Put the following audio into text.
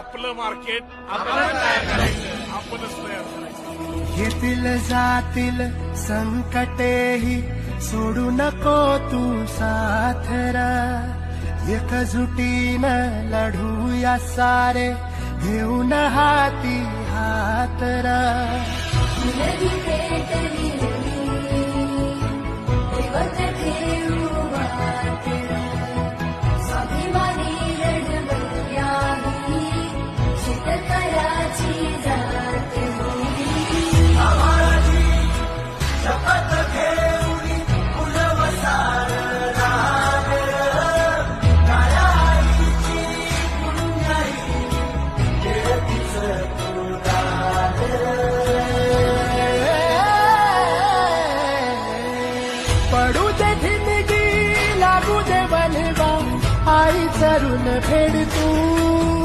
आपलं मार्केट आपण तयार करायचं. आपणच तयार करायचं. येतील जातील संकटेही सोडू नको तू साथरा. एकजुटीनं लढूया सारे घेऊन हाती हातरा. पडू दे धिंदगी लागू दे बनवा आई चरून फेड तू.